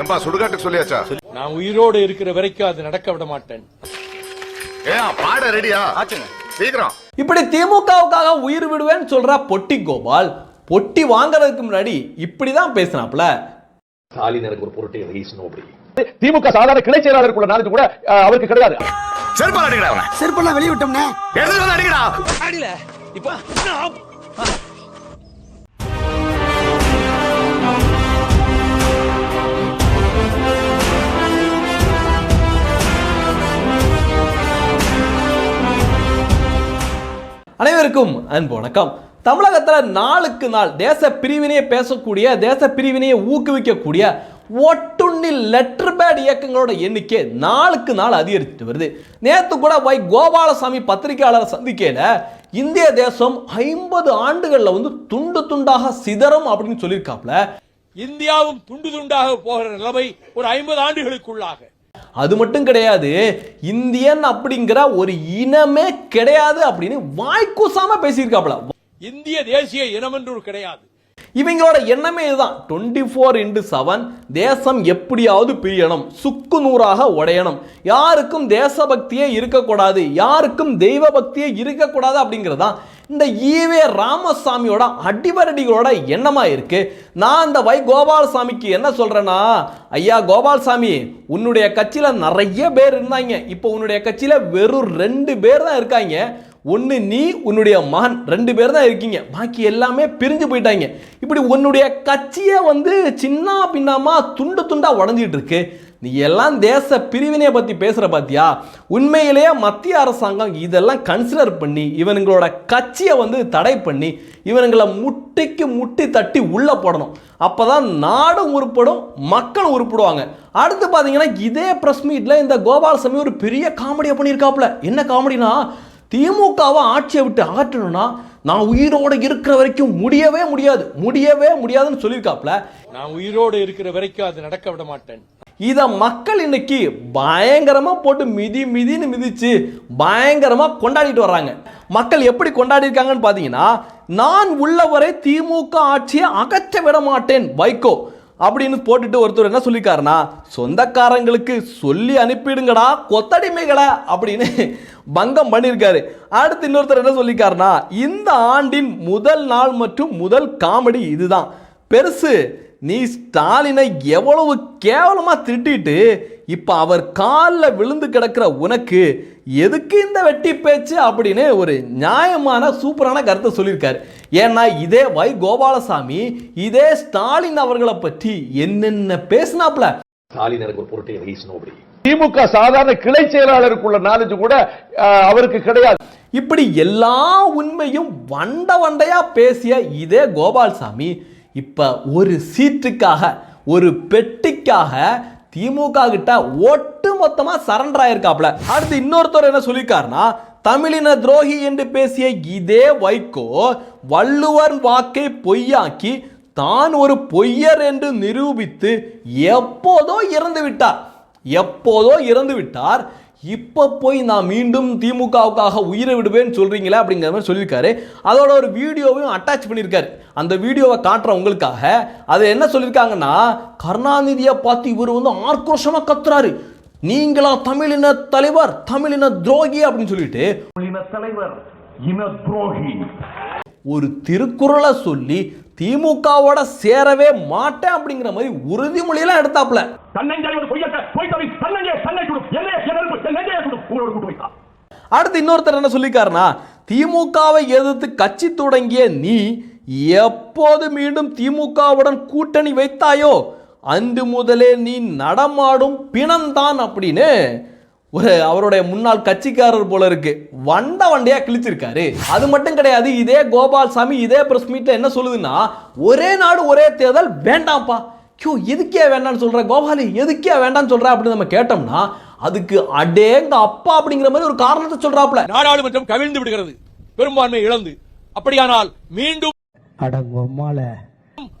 ஏம்பா சுடுகாட்டுக்கு சொல்லியாச்சா? நான் உயிரோடு இருக்கிற வரைக்கும் அது நடக்க விட மாட்டேன். ஏன் பாட ரெடியா? சீக்கிரம். இப்படி திமுகவுக்காக உயிர் விடுவேன்னு சொல்ற பொட்டி கோபால். பொட்டி வாங்குறதுக்கு முன்னாடி இப்படிதான் பேசினாப்ல ஸ்டாலின் ஒரு பொருட்டை வீசணும் அப்படி திமுக சாதாரண கிளை செயலாளருக்குள்ள நாலேஜ் கூட அவருக்கு கிடையாது. செருப்பால் அடிக்கடா அவனை. செருப்பெல்லாம் வெளிய விட்டோம்னே. எதுக்கு வந்து அடிக்கடா அனைவருக்கும் அன்பு வணக்கம். தமிழகத்தில் நாளுக்கு நாள் தேச பிரிவினையை பேசக்கூடிய தேச பிரிவினையை ஊக்குவிக்கக்கூடிய ஒட்டுண்ணில் லெட்டர் பேட் இயக்கங்களோட எண்ணிக்கை நாளுக்கு நாள் அதிகரித்து வருது. நேற்று கூட வை கோபாலசாமி பத்திரிகையாளரை சந்திக்கையில் இந்திய தேசம் ஐம்பது ஆண்டுகளில் வந்து துண்டு துண்டாக சிதறும் அப்படின்னு சொல்லியிருக்காப்ல இந்தியாவும் துண்டு துண்டாக போகிற நிலைமை ஒரு ஐம்பது ஆண்டுகளுக்குள்ளாக. அது மட்டும் கிடையாது இந்தியன் அப்படிங்கிற ஒரு இனமே கிடையாது அப்படின்னு வாய்க்கூசாம பேசியிருக்காப்ல இந்திய தேசிய இனம் என்று கிடையாது. இவங்களோட எண்ணமே இதுதான். டுவெண்ட்டி ஃபோர் இன்டு செவன் தேசம் எப்படியாவது பிரியணும் சுக்கு நூறாக உடையணும். யாருக்கும் தேசபக்தியே இருக்கக்கூடாது யாருக்கும் தெய்வ பக்தியே இருக்கக்கூடாது அப்படிங்கிறது தான் இந்த ஈவே ராமசாமியோட அடிவரடிகளோட எண்ணமாக இருக்கு. நான் இந்த வை கோபாலசாமிக்கு என்ன சொல்கிறேன்னா ஐயா கோபால்சாமி உன்னுடைய கட்சியில் நிறைய பேர் இருந்தாங்க. இப்போ உன்னுடைய கட்சியில் வெறும் ரெண்டு பேர் தான் இருக்காங்க. ஒன்று நீ உன்னுடைய மகன். ரெண்டு பேர் தான் இருக்கீங்க. பாக்கி எல்லாமே பிரிஞ்சு போயிட்டாங்க. இப்படி உன்னுடைய கட்சியை வந்து சின்ன பின்னமாக துண்டு துண்டாக உடஞ்சிட்டு இருக்கு. நீ எல்லாம் தேச பிரிவினையை பற்றி பேசுகிற பார்த்தியா உண்மையிலேயே மத்திய அரசாங்கம் இதெல்லாம் கன்சிடர் பண்ணி இவனுங்களோட கட்சியை வந்து தடை பண்ணி இவனுங்களை முட்டிக்கு முட்டி தட்டி உள்ளே போடணும். அப்போ தான் நாடும் உருப்படும் மக்களும் உருப்படுவாங்க. அடுத்து பார்த்தீங்கன்னா இதே ப்ரெஸ் மீட்டில் இந்த கோபாலசாமி ஒரு பெரிய காமெடியை பண்ணியிருக்காப்புல. என்ன காமெடினா திமுகவை ஆட்சியை விட்டு அகற்றணும்னா நான் உயிரோடு இருக்கிற வரைக்கும் முடியவே முடியாது. முடியவே முடியாதுன்னு சொல்லியிருக்காப்ல நான் உயிரோடு இருக்கிற வரைக்கும் அது நடக்க விட மாட்டேன். இதை மக்கள் இன்னைக்கு பயங்கரமா போட்டு மிதி மிதின்னு மிதிச்சு பயங்கரமா கொண்டாடிட்டு வர்றாங்க. மக்கள் எப்படி கொண்டாடி இருக்காங்கன்னு பார்த்தீங்கன்னா நான் உள்ளவரை திமுக ஆட்சியை அகற்ற விட மாட்டேன் வைகோ. அப்படின்னு போட்டுட்டு ஒருத்தர் என்ன சொல்லியிருக்காருன்னா சொந்தக்காரங்களுக்கு சொல்லி அனுப்பிடுங்கடா கொத்தடிமைகளை அப்படின்னு பங்கம் பண்ணியிருக்காரு. அடுத்து இன்னொருத்தர் என்ன சொல்லியிருக்காருன்னா இந்த ஆண்டின் முதல் நாள் மற்றும் முதல் காமெடி இதுதான். பெருசு நீ ஸ்டாலினை எவ்வளவு கேவலமாக திட்டிட்டு இப்ப அவர் காலில் விழுந்து கிடக்கிற உனக்கு எதுக்கு இந்த வெட்டி பேச்சு அப்படின்னு ஒரு நியாயமான சூப்பரான கருத்தை சொல்லியிருக்காரு. ஏன்னா இதே வை கோபாலசாமி இதே ஸ்டாலின் அவர்களை பற்றி என்னென்ன பேசினாப்ல ஸ்டாலின் ஒரு பொருட்டை வீசணும் அப்படி திமுக சாதாரண கிளை செயலாளருக்குள்ள நாலேஜ் கூட அவருக்கு கிடையாது. இப்படி எல்லா உண்மையும் வண்ட வண்டையா பேசிய இதே கோபால்சாமி இப்ப ஒரு சீட்டுக்காக ஒரு பெட்டிக்காக திமுக கிட்ட ஒட்டு மொத்தமா சரண்டர் ஆயிருக்காப்ல. அடுத்து இன்னொருத்தர் என்ன சொல்லியிருக்காருன்னா தமிழின துரோகி என்று பேசிய இதே வைகோ வள்ளுவர் வாக்கை பொய்யாக்கி தான் ஒரு பொய்யர் என்று நிரூபித்து எப்போதோ இறந்து விட்டார் எப்போதோ இறந்து விட்டார் இப்போ போய் நான் மீண்டும் திமுகவுக்காக உயிரை விடுவேன்னு சொல்றீங்களே அப்படிங்கிற மாதிரி சொல்லியிருக்காரு. அதோட ஒரு வீடியோவையும் அட்டாச் பண்ணியிருக்காரு. அந்த வீடியோவை காட்டுற உங்களுக்காக அது என்ன சொல்லியிருக்காங்கன்னா கருணாநிதியை பார்த்து இவர் வந்து ஆக்ரோஷமாக கத்துறாரு. நீங்களா தமிழின தலைவர் தமிழின துரோகி அப்படின்னு சொல்லிட்டு தலைவர் இன துரோகி. ஒரு திருக்குறளை சொல்லி திமுகவோட சேரவே மாட்டேன் அப்படிங்கிற மாதிரி உறுதிமொழியெல்லாம் எடுத்தாப்ல அடுத்து இன்னொருத்தர் என்ன சொல்லியிருக்காருன்னா திமுகவை எதிர்த்து கட்சி தொடங்கிய நீ எப்போது மீண்டும் திமுகவுடன் கூட்டணி வைத்தாயோ அன்று முதலே நீ நடமாடும் பிணம்தான் அப்படின்னு ஒரு அவருடைய முன்னாள் கட்சிக்காரர் போல இருக்கு. வண்ட வண்டையா கிழிச்சிருக்காரு. அது மட்டும் கிடையாது இதே கோபால்சாமி இதே பிரஸ் மீட்ல என்ன சொல்லுதுன்னா ஒரே நாடு ஒரே தேர்தல் வேண்டாம்ப்பா. ஐயோ எதுக்கே வேண்டாம்னு சொல்ற? கோபாலி எதுக்கே வேண்டாம்னு சொல்ற? அப்படின்னு நம்ம கேட்டோம்னா அதுக்கு அடேங்க அப்பா அப்படிங்கிற மாதிரி ஒரு காரணத்தை சொல்றாப்ல நாடாளுமன்றம் கவிழ்ந்து விடுகிறது. பெரும்பான்மை இழந்து. அப்படியானால் மீண்டும் அடங்கொம்மால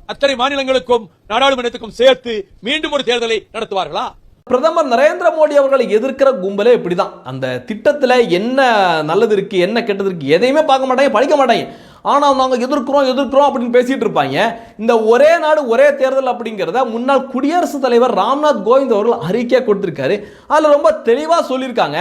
அத்தனை மாநிலங்களுக்கும் நாடாளுமன்றத்துக்கும் சேர்த்து மீண்டும் ஒரு தேர்தலை நடத்துவார்களா? பிரதமர் நரேந்திர மோடி அவர்களை எதிர்க்கிற கும்பலே இப்படி தான் அந்த திட்டத்தில் என்ன நல்லது இருக்குது என்ன கெட்டது இருக்குது எதையுமே பார்க்க மாட்டாங்க படிக்க மாட்டாங்க. ஆனால் நாங்கள் எதிர்க்கிறோம் எதிர்க்கிறோம் அப்படின்னு பேசிட்டு இருப்பாங்க. இந்த ஒரே நாடு ஒரே தேர்தல் அப்படிங்கிறத முன்னாள் குடியரசுத் தலைவர் ராம்நாத் கோவிந்த் அவர்கள் அறிக்கையாக கொடுத்துருக்காரு. அதில் ரொம்ப தெளிவாக சொல்லியிருக்காங்க.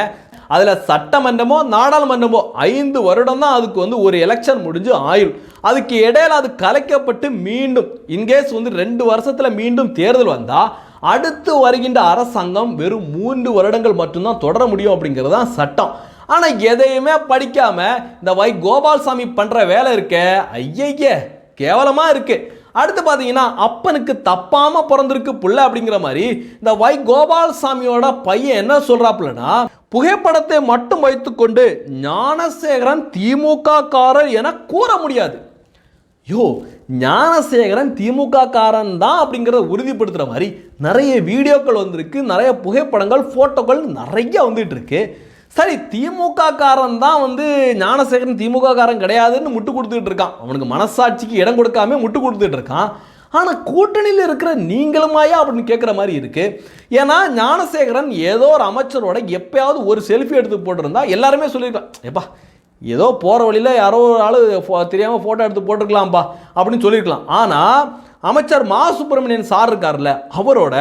அதில் சட்டமன்றமோ நாடாளுமன்றமோ ஐந்து வருடம் தான் அதுக்கு வந்து ஒரு எலெக்ஷன் முடிஞ்சு ஆயுள் அதுக்கு இடையில அது கலைக்கப்பட்டு மீண்டும் இன்கேஸ் வந்து ரெண்டு வருஷத்தில் மீண்டும் தேர்தல் வந்தால் அடுத்து வருகின்ற அரசாங்கம் வெறும் மூன்று வருடங்கள் மட்டும்தான் தொடர முடியும் அப்படிங்கிறது தான் சட்டம். ஆனால் எதையுமே படிக்காம இந்த வை கோபால்சாமி பண்ணுற வேலை இருக்க ஐயையே கேவலமாக இருக்கு. அடுத்து பார்த்தீங்கன்னா அப்பனுக்கு தப்பாமல் பிறந்திருக்கு புள்ள அப்படிங்கிற மாதிரி இந்த வை கோபால்சாமியோட பையன் என்ன சொல்கிறாப்புலன்னா புகைப்படத்தை மட்டும் வைத்துக்கொண்டு ஞானசேகரன் திமுக காரர் என கூற முடியாது. யோ ஞானசேகரன் திமுக காரன் தான் அப்படிங்கிறத உறுதிப்படுத்துகிற மாதிரி நிறைய வீடியோக்கள் வந்திருக்கு நிறைய புகைப்படங்கள் ஃபோட்டோக்கள் நிறைய வந்துட்டு இருக்கு சரி திமுக காரன் தான் வந்து ஞானசேகரன் திமுக காரன் கிடையாதுன்னு முட்டு கொடுத்துட்டு இருக்கான். அவனுக்கு மனசாட்சிக்கு இடம் கொடுக்காம முட்டு கொடுத்துட்டு இருக்கான். ஆனால் கூட்டணியில் இருக்கிற நீங்களுமாயா அப்படின்னு கேட்குற மாதிரி இருக்குது ஏன்னா ஞானசேகரன் ஏதோ ஒரு அமைச்சரோட எப்பயாவது ஒரு செல்ஃபி எடுத்து போட்டிருந்தா எல்லாருமே சொல்லியிருக்கலாம் ஏப்பா ஏதோ போகிற வழியில் யாரோ ஒரு ஆள் தெரியாமல் ஃபோட்டோ எடுத்து போட்டிருக்கலாம்ப்பா அப்படின்னு சொல்லியிருக்கலாம். ஆனால் அமைச்சர் மா. சுப்பிரமணியன் சார் இருக்கார்ல அவரோட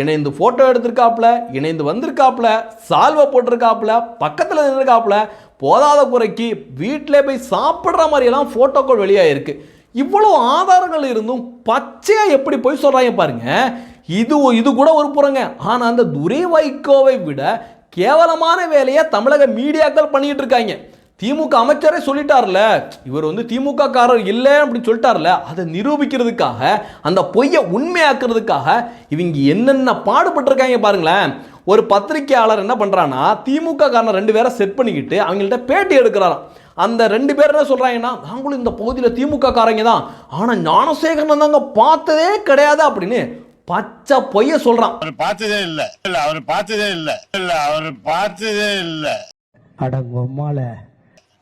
இணைந்து ஃபோட்டோ எடுத்திருக்காப்புல இணைந்து வந்திருக்காப்புல சால்வை போட்டிருக்காப்புல பக்கத்தில் நின்றுருக்காப்புல போதாத குறைக்கு வீட்டிலே போய் சாப்பிட்ற மாதிரியெல்லாம் ஃபோட்டோக்கள் வெளியாகிருக்கு இவ்வளோ ஆதாரங்கள் இருந்தும் பச்சையாக எப்படி போய் சொல்கிறாங்க பாருங்க. இது இது கூட ஒரு புறங்க ஆனால் அந்த துரை வைகோவை விட கேவலமான வேலையை தமிழக மீடியாக்கள் பண்ணிகிட்டு இருக்காங்க. திமுக அமைச்சரே சொல்லிட்டார்ல இவர் வந்து திமுக காரர் இல்லை அப்படின்னு சொல்லிட்டார்ல அதை நிரூபிக்கிறதுக்காக அந்த பொய்யை உண்மையாக்குறதுக்காக இவங்க என்னென்ன பாடுபட்டிருக்காங்க பாருங்களேன். ஒரு பத்திரிக்கையாளர் என்ன பண்ணுறான்னா திமுக காரனை ரெண்டு பேரை செட் பண்ணிக்கிட்டு அவங்கள்ட்ட பேட்டி எடுக்கிறாராம். அந்த ரெண்டு பேர் என்ன சொல்கிறாங்கன்னா நாங்களும் இந்த பகுதியில் திமுக காரங்க தான். ஆனால் ஞானசேகரனை தாங்க பார்த்ததே கிடையாது அப்படின்னு பச்சை பொய்ய சொல்கிறான் அவர் பார்த்ததே இல்ல. இல்ல அவர் பார்த்ததே இல்ல. இல்ல அவர் பார்த்ததே இல்ல. அடங்கொம்மால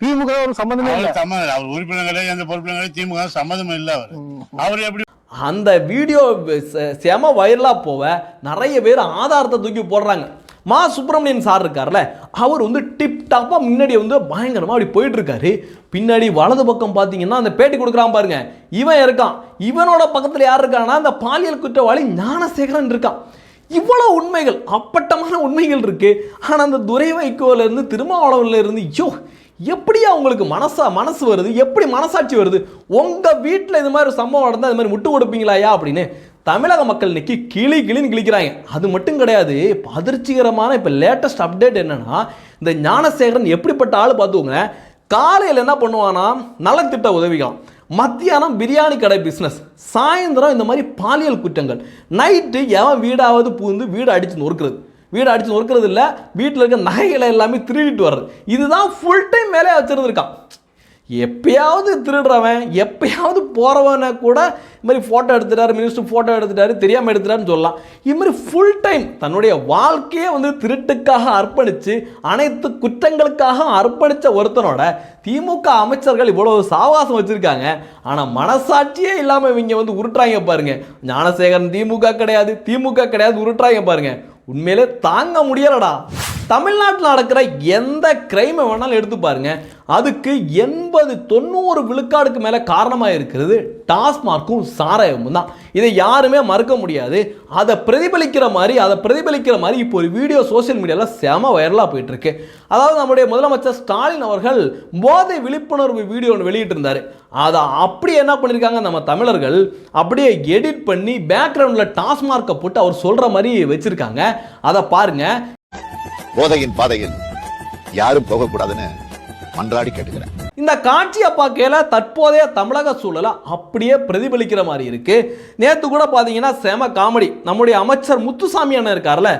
திமுக ஒரு சம்பந்தமே இல்ல. அவர் சம்மதம் அவர் உறுப்பினர்களே எந்த பொறுப்பினர்களே திமுக சம்மதம் இல்ல அவர். அவர் எப்படி அந்த வீடியோ செம வைரலாக போக நிறைய பேர் ஆதாரத்தை தூக்கி போடுறாங்க. மா சுப்பிரமணியன் சார் இருக்கார்ல அவர் வந்து டிப் டாப்பாக முன்னாடி வந்து பயங்கரமாக அப்படி போயிட்டு இருக்காரு. பின்னாடி வலது பக்கம் பார்த்தீங்கன்னா அந்த பேட்டி கொடுக்குறான் பாருங்க. இவன் இருக்கான். இவனோட பக்கத்தில் யார் இருக்கான்னா அந்த பாலியல் குற்றவாளி ஞானசேகரன் இருக்கான். இவ்வளோ உண்மைகள் அப்பட்டமான உண்மைகள் இருக்கு. ஆனால் அந்த துரை திருமாவளவன்ல இருந்து ஐயோ எப்படி அவங்களுக்கு மனசா மனசு வருது? எப்படி மனசாட்சி வருது? உங்க வீட்டில் இது மாதிரி ஒரு சம்பவம் நடந்தால் இது மாதிரி முட்டு கொடுப்பீங்களாயா அப்படின்னு தமிழக மக்கள் இன்னைக்கு கிளி கிளின்னு கிழிக்கிறாங்க. அது மட்டும் கிடையாது. இப்போ அதிர்ச்சிகரமான இப்போ லேட்டஸ்ட் அப்டேட் என்னன்னா இந்த ஞானசேகரன் எப்படிப்பட்ட ஆள் பார்த்துக்கோங்க காலையில் என்ன பண்ணுவானா நலத்திட்ட உதவிகள் மத்தியானம் பிரியாணி கடை பிஸ்னஸ் சாயந்தரம் இந்த மாதிரி பாலியல் குற்றங்கள். நைட்டு எவன் வீடாவது பூந்து வீடு அடித்து நொறுக்கிறது. வீடு அடித்து நொறுக்கிறது இல்லை வீட்டில் இருக்க நகைகளை எல்லாமே திருடிட்டு வர்றது. இதுதான் ஃபுல் டைம் வேலையாக வச்சுருந்துருக்கான். எப்பயாவது திருடுறவன் எப்பயாவது போகிறவனை கூட இது மாதிரி ஃபோட்டோ எடுத்துட்டாரு மினிஸ்டர் ஃபோட்டோ எடுத்துட்டாரு தெரியாமல் எடுத்துட்டாருன்னு சொல்லலாம். இது மாதிரி ஃபுல் டைம் தன்னுடைய வாழ்க்கையே வந்து திருட்டுக்காக அர்ப்பணித்து அனைத்து குற்றங்களுக்காக அர்ப்பணித்த ஒருத்தனோட திமுக அமைச்சர்கள் இவ்வளவு சாவாசம் வச்சுருக்காங்க. ஆனால் மனசாட்சியே இல்லாமல் இவங்க வந்து உருட்டுறாங்க பாருங்கள் ஞானசேகரன் திமுக கிடையாது திமுக கிடையாது உருட்டுறாங்க பாருங்கள் உண்மையிலே தாங்க முடியலடா. தமிழ்நாட்டில் நடக்கிற எந்த கிரைமை வேணாலும் எடுத்து பாருங்க. அதுக்கு எண்பது தொண்ணூறு விழுக்காடுக்கு மேலே காரணமாக இருக்கிறது டாஸ்மார்க்கும் சாராயமும் தான். இதை யாருமே மறுக்க முடியாது. அதை பிரதிபலிக்கிற மாதிரி அதை பிரதிபலிக்கிற மாதிரி இப்போ ஒரு வீடியோ சோஷியல் மீடியாவில் செம வைரலாக போயிட்டுருக்கு. அதாவது நம்முடைய முதலமைச்சர் ஸ்டாலின் அவர்கள் போதை விழிப்புணர்வு வீடியோ ஒன்று வெளியிட்டிருந்தார். அதை அப்படி என்ன பண்ணியிருக்காங்க நம்ம தமிழர்கள்? அப்படியே எடிட் பண்ணி பேக்ரவுண்டில் டாஸ்மார்க்கை போட்டு அவர் சொல்கிற மாதிரி வச்சுருக்காங்க. அதை பாருங்கள் போதையின் பாதையில் யாரும் போகக்கூடாதுன்னு மன்றாடி கேட்டுக்கிறேன். இந்த காட்சியை பார்க்கையில தற்போதைய தமிழக சூழலை அப்படியே பிரதிபலிக்கிற மாதிரி இருக்கு. நேற்று கூட பார்த்தீங்கன்னா செம காமெடி. நம்முடைய அமைச்சர் முத்துசாமி அண்ணன் இருக்கார்ல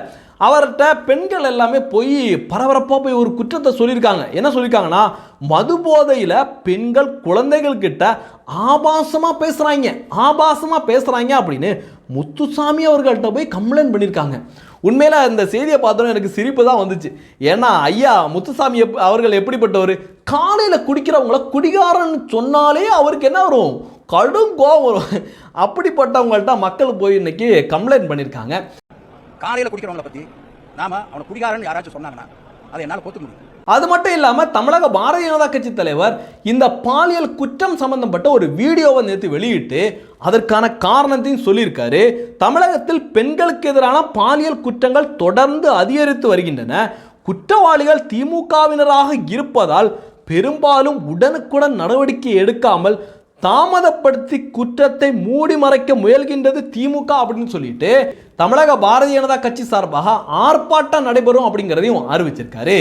அவர்கிட்ட பெண்கள் எல்லாமே போய் பரபரப்பாக போய் ஒரு குற்றத்தை சொல்லியிருக்காங்க. என்ன சொல்லியிருக்காங்கன்னா மது போதையில் பெண்கள் குழந்தைகள் கிட்ட ஆபாசமாக பேசுகிறாங்க ஆபாசமாக பேசுகிறாங்க அப்படின்னு முத்துசாமி அவர்கள்ட்ட போய் கம்ப்ளைண்ட் பண்ணியிருக்காங்க. உண்மையில் இந்த செய்தியை பார்த்தோன்னே எனக்கு சிரிப்பு தான் வந்துச்சு. ஏன்னா ஐயா முத்துசாமி எப் அவர்கள் எப்படிப்பட்டவர்? காலையில் குடிக்கிறவங்கள குடிகாரன்னு சொன்னாலே அவருக்கு என்ன வரும்? கடும் கோபம் வரும். அப்படிப்பட்டவங்கள்ட்ட மக்கள் போய் இன்னைக்கு கம்ப்ளைண்ட் பண்ணியிருக்காங்க காலையில் குடிக்கிறவங்கள பற்றி நாம அவனை குடிகாரன்னு யாராச்சும் சொன்னாங்கன்னா அதை என்னால் பொறுத்துக்க முடியும். அது மட்டும் இல்லாமல் தமிழக பாரதிய ஜனதா கட்சி தலைவர் இந்த பாலியல் குற்றம் சம்பந்தப்பட்ட ஒரு வீடியோவை நேற்று வெளியிட்டு அதற்கான காரணத்தையும் சொல்லியிருக்காரு. தமிழகத்தில் பெண்களுக்கு எதிரான பாலியல் குற்றங்கள் தொடர்ந்து அதிகரித்து வருகின்றன. குற்றவாளிகள் திமுகவினராக இருப்பதால் பெரும்பாலும் உடனுக்குடன் நடவடிக்கை எடுக்காமல் தாமதப்படுத்தி குற்றத்தை மூடி மறைக்க முயல்கின்றது திமுக அப்படின்னு சொல்லிட்டு தமிழக பாரதிய ஜனதா கட்சி சார்பாக ஆர்ப்பாட்டம் நடைபெறும் அப்படிங்கிறதையும் அறிவிச்சிருக்காரு.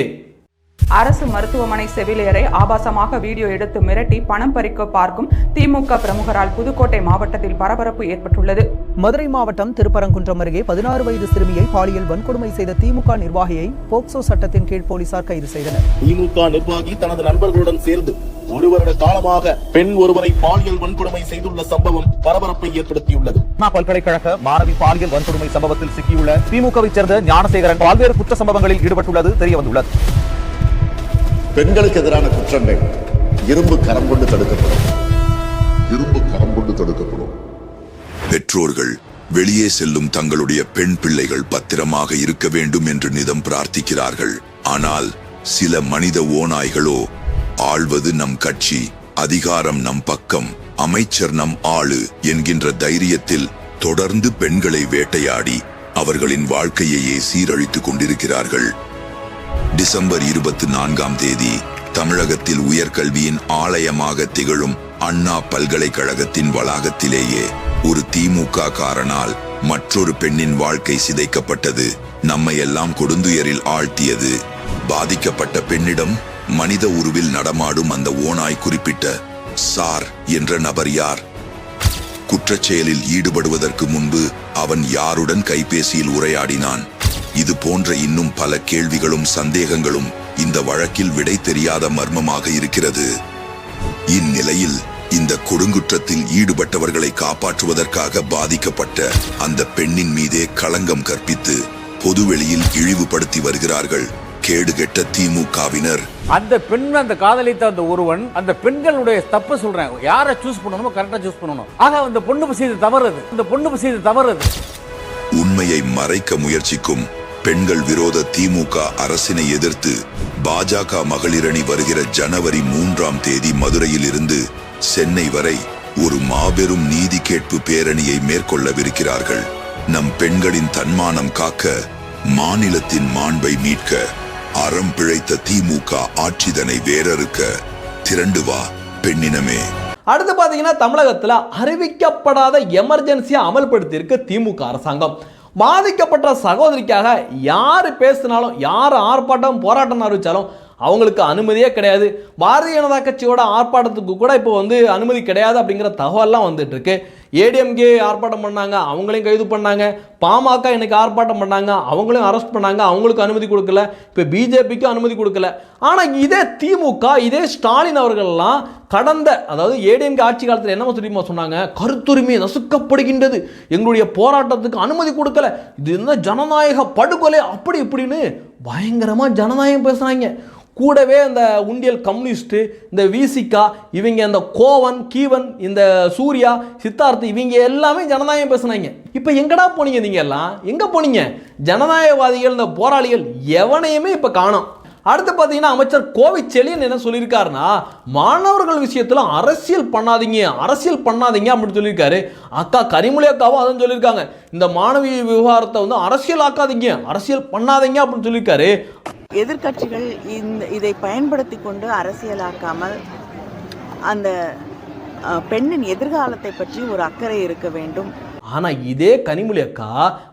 அரசு மருத்துவமனை செவிலியரை ஆபாசமாக வீடியோ எடுத்து மிரட்டி பணம் பறிக்க பார்க்கும் திமுக பிரமுகரால் புதுக்கோட்டை மாவட்டத்தில் பரபரப்பு ஏற்பட்டுள்ளது. மதுரை மாவட்டம் திருப்பரங்குன்றம் அருகே பதினாறு வயது சிறுமியை பாலியல் வன்கொடுமை செய்த திமுக நிர்வாகியை போக்சோ சட்டத்தின் கீழ் போலீசார் கைது செய்தனர். திமுக நிர்வாகி தனது நண்பர்களுடன் சேர்ந்து ஒரு வருட காலமாக பெண் ஒருவரை பாலியல் வன்கொடுமை செய்துள்ள சம்பவம் பரபரப்பை ஏற்படுத்தியுள்ளது. பல்கலைக்கழக மாணவி பாலியல் வன்கொடுமை சம்பவத்தில் சிக்கியுள்ள திமுகவை சேர்ந்த ஞானசேகரன் பல்வேறு குற்ற சம்பவங்களில் ஈடுபட்டுள்ளது தெரிய வந்துள்ளது பெண்களுக்கு எதிரான குற்றங்கள் இரும்பு கரம் கொண்டு தடுக்கப்படும். இரும்பு கரம் கொண்டு தடுக்கப்படும். பெற்றோர்கள் வெளியே செல்லும் தங்களுடைய பெண் பிள்ளைகள் பத்திரமாக இருக்க வேண்டும் என்று நிதம் பிரார்த்திக்கிறார்கள். ஆனால் சில மனித ஓநாய்களோ ஆள்வது நம் கட்சி அதிகாரம் நம் பக்கம் அமைச்சர் நம் ஆளு என்கின்ற தைரியத்தில் தொடர்ந்து பெண்களை வேட்டையாடி அவர்களின் வாழ்க்கையையே சீரழித்துக் கொண்டிருக்கிறார்கள். டிசம்பர் இருபத்தி நான்காம் தேதி தமிழகத்தில் உயர்கல்வியின் ஆலயமாக திகழும் அண்ணா பல்கலைக்கழகத்தின் வளாகத்திலேயே ஒரு திமுக காரனால் மற்றொரு பெண்ணின் வாழ்க்கை சிதைக்கப்பட்டது. நம்மை எல்லாம் கொடுந்துயரில் ஆழ்த்தியது. பாதிக்கப்பட்ட பெண்ணிடம் மனித உருவில் நடமாடும் அந்த ஓனாய் குறிப்பிட்ட சார் என்ற நபர் யார்? குற்றச்செயலில் ஈடுபடுவதற்கு முன்பு அவன் யாருடன் கைபேசியில் உரையாடினான்? இது போன்ற இன்னும் பல கேள்விகளும் சந்தேகங்களும் இந்த வழக்கில் விடை தெரியாத மர்மமாக இருக்கிறது. இந்நிலையில் இந்த கொடுங்குற்றத்தில் ஈடுபட்டவர்களை காப்பாற்றுவதற்காக பாதிக்கப்பட்ட அந்த பெண்ணின் மீதே களங்கம் கற்பித்து பொதுவெளியில் இழிவுபடுத்தி வருகிறார்கள். கேடுகெட்ட திமுகவினர். அந்த பெண் அந்த காதலித்த அந்த ஒருவன் அந்த பெண்களுடைய தப்பு சொல்றேன். யாரை சூஸ் பண்ணணுமோ கரெக்டா சூஸ் பண்ணணும். ஆக அந்த பொண்ணு செய்து தவறது இந்த பொண்ணு செய்து தவறது உண்மையை மறைக்க முயற்சிக்கும் பெண்கள் விரோத திமுக அரசினை எதிர்த்து பாஜக மகளிரணி வருகிற ஜனவரி மூன்றாம் தேதி மதுரையில் இருந்து சென்னை வரை ஒரு மாபெரும் நீதி கேட்பு பேரணியை மேற்கொள்ளவிருக்கிறார்கள். நம் பெண்களின் தன்மானம் காக்க மாநிலத்தின் மாண்பை மீட்க அறம் பிழைத்த திமுக ஆட்சிதனை வேறறுக்க திரண்டு வா பெண்ணினமே. அடுத்து பார்த்தீங்கன்னா தமிழகத்தில் அறிவிக்கப்படாத எமர்ஜென்சியை அமல்படுத்தியிருக்கு திமுக அரசாங்கம். பாதிக்கப்பட்ட சகோதரிக்காக யார் பேசினாலும் யார் ஆர்ப்பாட்டம் போராட்டம் அறிவித்தாலும் அவங்களுக்கு அனுமதியே கிடையாது. பாரதிய ஜனதா கட்சியோட ஆர்ப்பாட்டத்துக்கு கூட இப்போ வந்து அனுமதி கிடையாது அப்படிங்கிற தகவல்லாம் வந்துட்டு இருக்கு. ஏடிஎம்கே ஆர்ப்பாட்டம் பண்ணாங்க அவங்களையும் கைது பண்ணாங்க. பாமக இன்னைக்கு ஆர்ப்பாட்டம் பண்ணாங்க அவங்களையும் அரெஸ்ட் பண்ணாங்க அவங்களுக்கு அனுமதி கொடுக்கல. இப்போ பிஜேபிக்கு அனுமதி கொடுக்கல. ஆனால் இதே திமுக இதே ஸ்டாலின் அவர்கள்லாம் கடந்த அதாவது ஏடிஎம்கே ஆட்சி காலத்தில் என்ன தெரியுமா சொன்னாங்க? கருத்துரிமை நசுக்கப்படுகின்றது. எங்களுடைய போராட்டத்துக்கு அனுமதி கொடுக்கல. இது என்ன ஜனநாயக படுகொலை? அப்படி இப்படின்னு பயங்கரமாக ஜனநாயகம் பேசுகிறாங்க கூடவே இந்த உண்டியல் கம்யூனிஸ்ட்டு இந்த விசிகா இவங்க இந்த கோவன் கீவன் இந்த சூர்யா சித்தார்த்து இவங்க எல்லாமே ஜனநாயகம் பேசுனாங்க. இப்போ எங்கடா போனீங்க நீங்கள் எல்லாம்? எங்கே போனீங்க? ஜனநாயகவாதிகள் இந்த போராளிகள் எவனையுமே இப்போ காணும். அடுத்து பார்த்தீங்கன்னா அமைச்சர் கோவிச்செழியன் என்ன சொல்லியிருக்காருன்னா மாணவர்கள் விஷயத்தில் அரசியல் பண்ணாதீங்க அரசியல் பண்ணாதீங்க அப்படின்னு சொல்லியிருக்காரு. அக்கா கனிமொழி அக்காவும் அதான் சொல்லியிருக்காங்க. இந்த மாணவி விவகாரத்தை வந்து அரசியல் ஆக்காதீங்க அரசியல் பண்ணாதீங்க அப்படின்னு சொல்லியிருக்காரு. எதிர்க்கட்சிகள் இந்த இதை பயன்படுத்தி கொண்டு அரசியலாக்காமல் அந்த பெண்ணின் எதிர்காலத்தை பற்றி ஒரு அக்கறை இருக்க வேண்டும். ஆனா இதே கனிமொழி அக்கா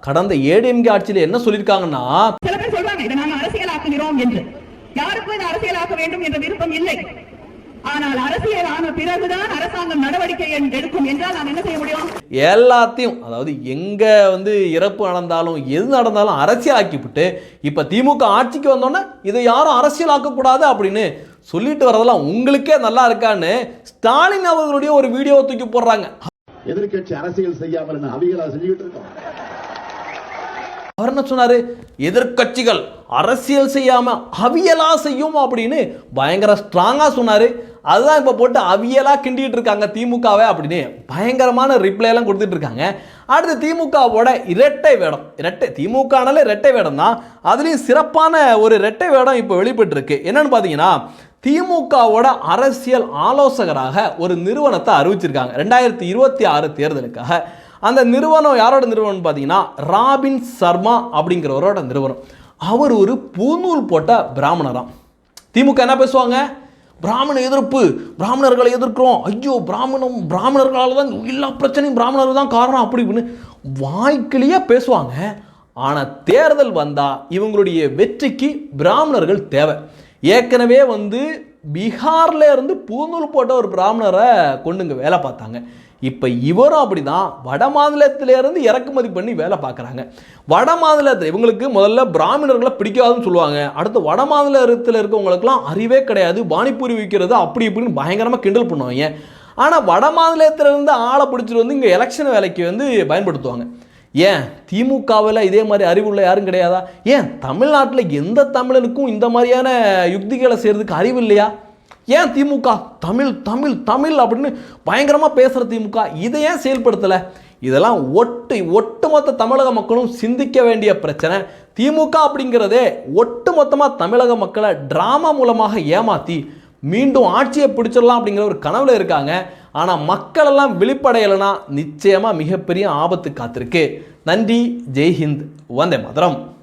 கடந்த ஏடிஎம்கே ஆட்சியில் என்ன சொல்லியிருக்காங்கன்னா சில பேர் சொல்றாங்க இதை நாங்கள் அரசியலாக்குகிறோம் என்று. யாருக்கும் இதை அரசியலாக்க வேண்டும் என்ற விருப்பம் இல்லை. ஆனால் அரசியல் ஆன பிறகுதான் அரசாங்கம் நடவடிக்கை எடுக்கும் என்றால் நாம் என்ன செய்ய முடியும்? எல்லாத்தையும் அதாவது எங்க வந்து இறப்பு நடந்தாலும் எது நடந்தாலும் அரசியலாக்கிவிட்டு இப்ப திமுக ஆட்சிக்கு வந்தோன்னே இதை யாரும் அரசியலாக்கக்கூடாது அப்படின்னு சொல்லிட்டு வரதெல்லாம் உங்களுக்கே நல்லா இருக்கான்னு ஸ்டாலின் அவர்களுடைய ஒரு வீடியோவை தூக்கி போடுறாங்க. எதிர்கட்சி அரசியல் செய்யாமல் அவிகளா செஞ்சுக்கிட்டு இருக்கோம்? அவர் என்ன சொன்னார்? எதிர்க்கட்சிகள் அரசியல் செய்யாமல் அவியலாக செய்யும் அப்படின்னு பயங்கர ஸ்ட்ராங்காக சொன்னார். அதுதான் இப்போ போட்டு அவியலாக கிண்டிகிட்டு இருக்காங்க திமுகவை அப்படின்னு பயங்கரமான ரிப்ளைலாம் கொடுத்துட்ருக்காங்க கொடுத்துட்டு இருக்காங்க. அடுத்து திமுகவோட இரட்டை வேடம். இரட்டை திமுகனாலே இரட்டை வேடம் தான் அதுலேயும் சிறப்பான ஒரு இரட்டை வேடம் இப்போ வெளிப்பட்டிருக்கு. என்னென்னு பார்த்தீங்கன்னா திமுகவோட அரசியல் ஆலோசகராக ஒரு நிறுவனத்தை அறிவிச்சிருக்காங்க. ரெண்டாயிரத்தி இருபத்தி ஆறு தேர்தலுக்காக. அந்த நிறுவனம் யாரோட நிறுவனம் பார்த்தீங்கன்னா ராபின் சர்மா அப்படிங்கிறவரோட நிறுவனம். அவர் ஒரு பூநூல் போட்ட பிராமணராம். திமுக என்ன பேசுவாங்க? பிராமண எதிர்ப்பு பிராமணர்களை எதிர்க்கிறோம். ஐயோ பிராமணம் பிராமணர்களால் தான் எல்லா பிரச்சனையும் பிராமணர்கள் தான் காரணம் அப்படி இப்படின்னு வாய்க்கிலேயே பேசுவாங்க. ஆனால் தேர்தல் வந்தால் இவங்களுடைய வெற்றிக்கு பிராமணர்கள் தேவை. ஏற்கனவே வந்து பீகாரில் இருந்து பூநூல் போட்ட ஒரு பிராமணரை கொண்டுங்க வேலை பார்த்தாங்க. இப்போ இவரும் அப்படிதான். வட மாநிலத்திலேருந்து இறக்குமதி பண்ணி வேலை பார்க்குறாங்க. வட மாநிலத்தில் இவங்களுக்கு முதல்ல பிராமணர்களை பிடிக்காதுன்னு சொல்லுவாங்க. அடுத்து வட மாநிலத்தில் இருக்கவங்களுக்குலாம் அறிவே கிடையாது. பானிபூரி விற்கிறது அப்படி இப்படின்னு பயங்கரமாக கிண்டல் பண்ணுவாங்க. ஆனால் வட மாநிலத்திலிருந்து ஆளை பிடிச்சிட்டு வந்து இங்கே எலெக்ஷன் வேலைக்கு வந்து பயன்படுத்துவாங்க. ஏன்? திமுகவில் இதே மாதிரி அறிவுள்ள யாரும் கிடையாதா? ஏன்? தமிழ்நாட்டில் எந்த தமிழனுக்கும் இந்த மாதிரியான யுக்திகளை செய்கிறதுக்கு அறிவு இல்லையா? ஏன் திமுக? தமிழ் தமிழ் தமிழ் அப்படின்னு பயங்கரமாக பேசுகிற திமுக இதை ஏன் செயல்படுத்தலை? இதெல்லாம் ஒட்டு ஒட்டுமொத்த தமிழக மக்களும் சிந்திக்க வேண்டிய பிரச்சனை. திமுக அப்படிங்கிறதே ஒட்டுமொத்தமாக தமிழக மக்களை ட்ராமா மூலமாக ஏமாற்றி மீண்டும் ஆட்சியை பிடிச்சிடலாம் அப்படிங்கிற ஒரு கனவில் இருக்காங்க. ஆனால் மக்களெல்லாம் விழிப்படையலைன்னா நிச்சயமாக மிகப்பெரிய ஆபத்து காத்திருக்கு. நன்றி. ஜெய்ஹிந்த். வந்தே மதுரம்.